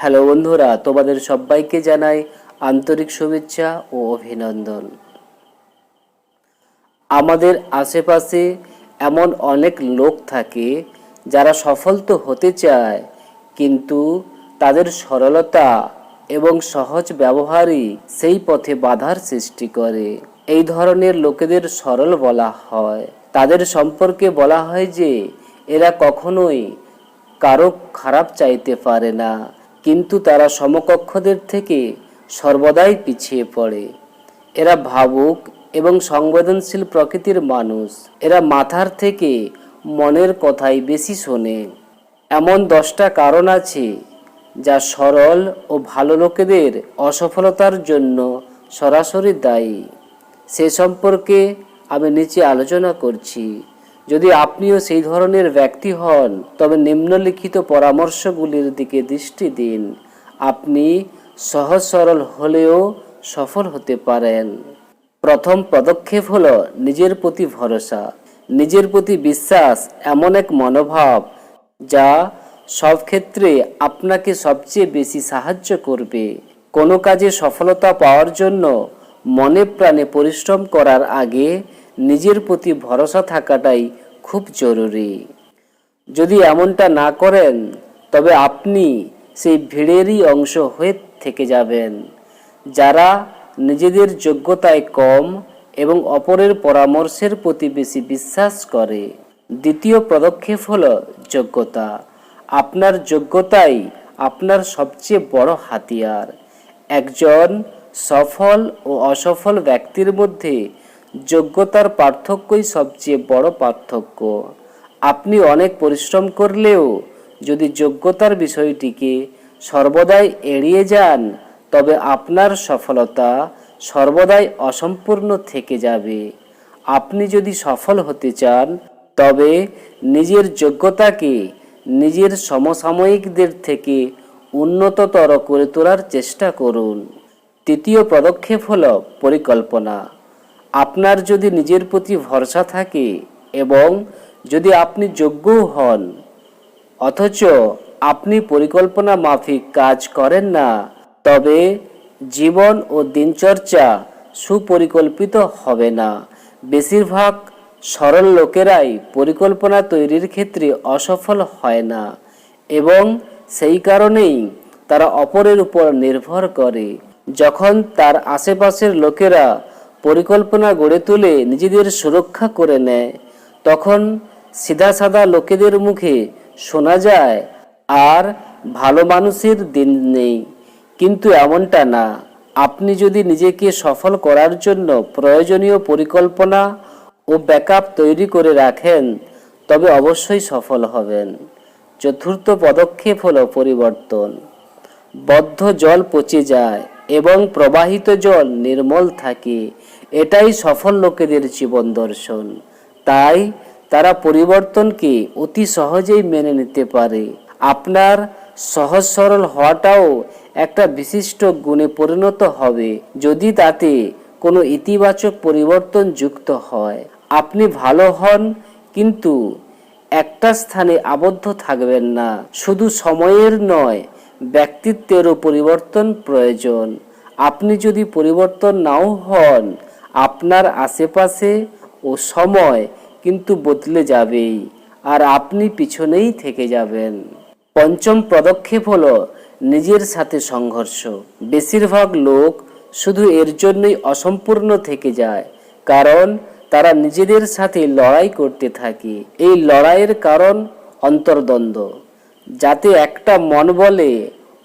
Hello বন্ধুরা, তোমাদের সবাইকে জানাই আন্তরিক শুভেচ্ছা ও অভিনন্দন। আমাদের আশেপাশে এমন অনেক লোক থাকে যারা সফল তো হতে চায়, কিন্তু তাদের সরলতা এবং সহজ ব্যবহারই সেই পথে বাধার সৃষ্টি করে। এই ধরনের লোকেদের সরল বলা হয়। তাদের সম্পর্কে বলা হয় যে, এরা কখনোই কারও খারাপ চাইতে পারে না। কিন্তু তারা সমকক্ষদের থেকে সর্বদাই পিছিয়ে পড়ে। এরা ভাবুক এবং সংবেদনশীল প্রকৃতির মানুষ। এরা মাথার থেকে মনের কথাই বেশি শোনে। এমন দশটা কারণ আছে যা সরল ও ভালো লোকেদের অসফলতার জন্য সরাসরি দায়ী। সে সম্পর্কে আমি নিচে আলোচনা করছি। যদি আপনিও সেই ধরনের ব্যক্তি হন, তবে নিম্নলিখিত পরামর্শগুলির দিকে দৃষ্টি দিন। আপনি সহজ সরল হলেও সফল হতে পারেন। প্রথম পদক্ষেপ হল নিজের প্রতি ভরসা। নিজের প্রতি বিশ্বাস এমন এক মনোভাব যা সব ক্ষেত্রে আপনাকে সবচেয়ে বেশি সাহায্য করবে। কোনো কাজে সফলতা পাওয়ার জন্য মনে প্রাণে পরিশ্রম করার আগে নিজের প্রতি ভরসা থাকাটাই খুব জরুরি। যদি এমনটা না করেন, তবে আপনি সেই ভিড়েরই অংশ হয়ে থেকে যাবেন। যারা নিজেদের যোগ্যতায় কম এবং অপরের পরামর্শের প্রতি বেশি বিশ্বাস করে। দ্বিতীয় পদক্ষেপ হল যোগ্যতা। আপনার যোগ্যতাই আপনার সবচেয়ে বড় হাতিয়ার। একজন সফল ও অসফল ব্যক্তির মধ্যে যোগ্যতার পার্থক্যই সবচেয়ে বড় পার্থক্য। আপনি অনেক পরিশ্রম করলেও যদি যোগ্যতার বিষয়টিকে সর্বদাই এড়িয়ে যান, তবে আপনার সফলতা সর্বদাই অসম্পূর্ণ থেকে যাবে। আপনি যদি সফল হতে চান, তবে নিজের যোগ্যতাকে নিজের সমসাময়িকদের থেকে উন্নততর করে তোলার চেষ্টা করুন। তৃতীয় পদক্ষেপ হল পরিকল্পনা। আপনার যদি নিজের প্রতি ভরসা থাকে এবং যদি আপনি যোগ্যও হন, অথচ আপনি পরিকল্পনা মাফিক কাজ করেন না, তবে জীবন ও দিনচর্চা সুপরিকল্পিত হবে না। বেশিরভাগ সরল লোকেরাই পরিকল্পনা তৈরির ক্ষেত্রে অসফল হয় না এবং সেই কারণেই তারা অপরের উপর নির্ভর করে। যখন তার আশেপাশের লোকেরা পরিকল্পনা গড়ে তুলে নিজেদের সুরক্ষা করে নেয়। তখন সিধা সাদা লোকেদের মুখে শোনা যায়, আর ভালো মানুষের দিন নেই। কিন্তু এমনটা না। আপনি যদি নিজেকে সফল করার জন্য প্রয়োজনীয় পরিকল্পনা ও ব্যাকআপ তৈরি করে রাখেন, তবে অবশ্যই সফল হবেন। চতুর্থ পদক্ষেপ হল পরিবর্তন। বদ্ধ জল পচে যায়। এবং প্রবাহিত জল নির্মল থাকে। এটাই সফল লোকেদের জীবন দর্শন। তাই তারা পরিবর্তনকে অতি সহজেই মেনে নিতে পারে। আপনার সহজ সরল হওয়াটাও একটা বিশিষ্ট গুণে পরিণত হবে, যদি তাতে কোনো ইতিবাচক পরিবর্তন যুক্ত হয়। আপনি ভালো হন, কিন্তু একটা স্থানে আবদ্ধ থাকবেন না। শুধু সময়ের নয় ব্যক্তিত্বেরও পরিবর্তন প্রয়োজন। আপনি যদি পরিবর্তন নাও হন, আপনার আশেপাশে ও সময় কিন্তু বদলে যাবেই, আর আপনি পিছনেই থেকে যাবেন। পঞ্চম পদক্ষেপ হলো নিজের সাথে সংঘর্ষ। বেশিরভাগ লোক শুধু এর জন্যই অসম্পূর্ণ থেকে যায়, কারণ তারা নিজেদের সাথে লড়াই করতে থাকে। এই লড়াইয়ের কারণ অন্তর্দ্বন্দ্ব। যাতে একটা মন বলে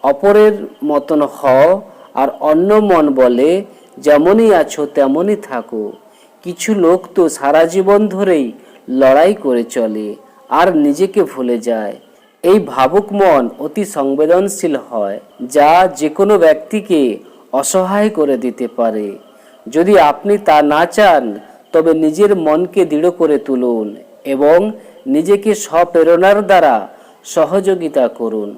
অপরের মতন হও আর অন্য মন বলে যেমনই আছো তেমনই থাকো। কিছু লোক তো সারা জীবন ধরেই লড়াই করে চলে আর নিজেকে ভুলে যায়। এই ভাবুক মন অতি সংবেদনশীল হয়, যা যে কোনো ব্যক্তিকে অসহায় করে দিতে পারে। যদি আপনি তা না চান, তবে নিজের মনকে দৃঢ় করে তুলুন এবং নিজেকে স্বপ্রেরণার দ্বারা সহযোগিতা করুন।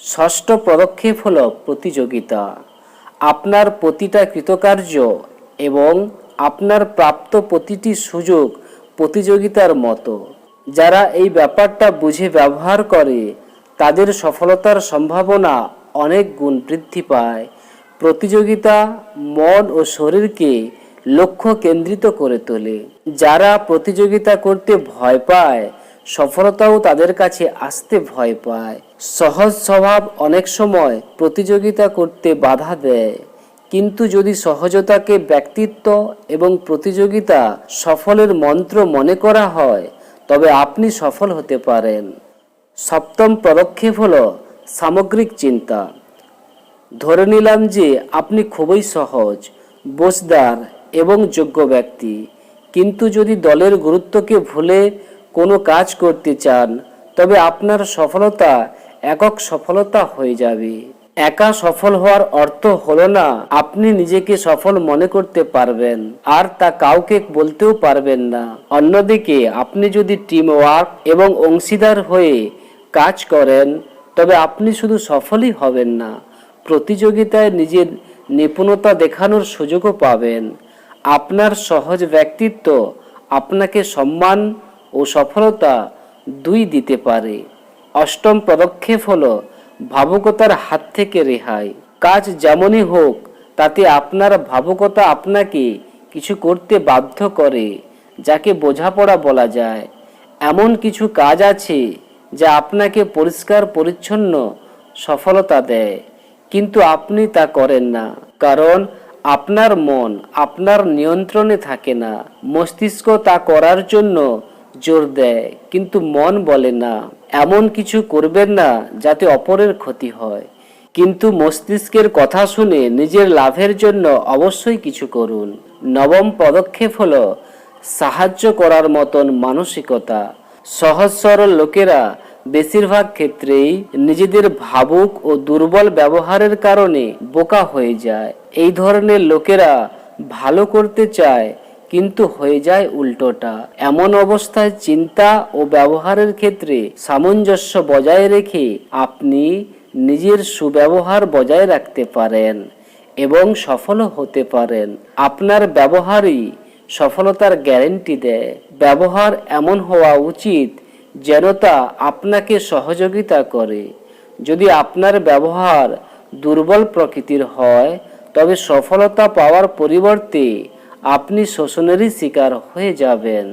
ষষ্ঠ পদক্ষেপ হল প্রতিযোগিতা। আপনার প্রতিটা কৃতকার্য এবং আপনার প্রাপ্ত প্রতিটি সুযোগ প্রতিযোগিতার মতো। যারা এই ব্যাপারটা বুঝে ব্যবহার করে, তাদের সফলতার সম্ভাবনা অনেক গুণ বৃদ্ধি পায়। প্রতিযোগিতা মন ও শরীরকে লক্ষ্য কেন্দ্রিত করে তোলে। যারা প্রতিযোগিতা করতে ভয় পায় সফলতাও তাদের কাছে আসতে ভয় পায়। সহজ স্বভাব অনেক সময় প্রতিযোগিতা করতে বাধা দেয়। কিন্তু যদি সহজতাকে ব্যক্তিত্ব এবং প্রতিযোগিতা সফলের মন্ত্র মনে করা হয়, তবে আপনি সফল হতে পারেন। সপ্তম পদক্ষেপ হল সামগ্রিক চিন্তা। ধরে নিলাম যে আপনি খুবই সহজ, বোঝদার এবং যোগ্য ব্যক্তি। কিন্তু যদি দলের গুরুত্বকে ভুলে কোনো কাজ করতে চান, তবে আপনার সফলতা একক সফলতা হয়ে যাবে। একা সফল হওয়ার অর্থ হলো না, আপনি নিজেকে সফল মনে করতে পারবেন, আর তা কাউকে বলতেও পারবেন না। অন্যদিকে, আপনি যদি টিম ওয়ার্ক এবং অংশীদার হয়ে কাজ করেন, তবে আপনি শুধু সফলই হবেন না, প্রতিযোগিতায় নিজের নিপুণতা দেখানোর সুযোগও পাবেন। আপনার সহজ ব্যক্তিত্ব আপনাকে সম্মান ও সফলতা দুই দিতে পারে। অষ্টম পদক্ষেপ হলো ভাবুকতার হাত থেকে রেহাই। কাজ যেমনই হোক, তাতে আপনার ভাবুকতা আপনাকে কিছু করতে বাধ্য করে, যাকে বোঝাপড়া বলা যায়। এমন কিছু কাজ আছে যা আপনাকে পরিষ্কার, পরিচ্ছন্ন সফলতা দেয়, কিন্তু আপনি তা করেন না। কারণ আপনার মন আপনার নিয়ন্ত্রণে থাকে না। মস্তিষ্ক তা করার জন্য জোর দেয়। কিন্তু মন বলে না, এমন কিছু করবেন না যাতে অপরের ক্ষতি হয়। কিন্তু মস্তিষ্কের কথা শুনে নিজের লাভের জন্য অবশ্যই কিছু করুন। নবম পদক্ষেপ হল সাহায্য করার মতন মানসিকতা। সহজ সরল লোকেরা বেশিরভাগ ক্ষেত্রেই নিজেদের ভাবুক ও দুর্বল ব্যবহারের কারণে বোকা হয়ে যায়। এই ধরনের লোকেরা ভালো করতে চায় কিন্তু হয়ে যায় উল্টোটা। এমন অবস্থায় চিন্তা ও ব্যবহারের ক্ষেত্রে সামঞ্জস্য বজায় রেখে আপনি নিজের সুব্যবহার বজায় রাখতে পারেন এবং সফল হতে পারেন। আপনার ব্যবহারই সফলতার গ্যারেন্টি দেয়। ব্যবহার এমন হওয়া উচিত যেন তা আপনাকে সহযোগিতা করে। যদি আপনার ব্যবহার দুর্বল প্রকৃতির হয়, তবে সফলতা পাওয়ার পরিবর্তে আপনি শোষণেরই শিকার হয়ে যাবেন।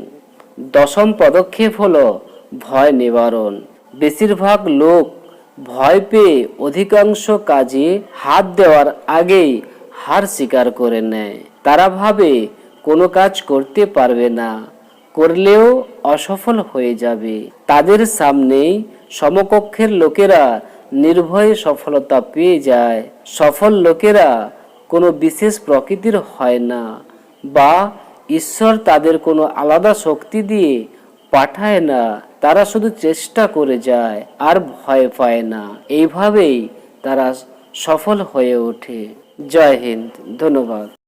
দশম পদক্ষেপ হলো ভয় নিবারণ। বেশিরভাগ লোক ভয় পেয়ে অধিকাংশ কাজে হাত দেওয়ার আগেই হার স্বীকার করে নেয়। তারা ভাবে কোনো কাজ করতে পারবে না, করলেও অসফল হয়ে যাবে। তাদের সামনেই সমকক্ষের লোকেরা নির্ভয়ে সফলতা পেয়ে যায়। সফল লোকেরা কোনো বিশেষ প্রকৃতির হয় না। বা ঈশ্বর তাদের কোনো আলাদা শক্তি দিয়ে পাঠায় না, তারা শুধু চেষ্টা করে যায় আর ভয় পায় না। এইভাবেই তারা সফল হয়ে ওঠে। জয় হিন্দ। ধন্যবাদ।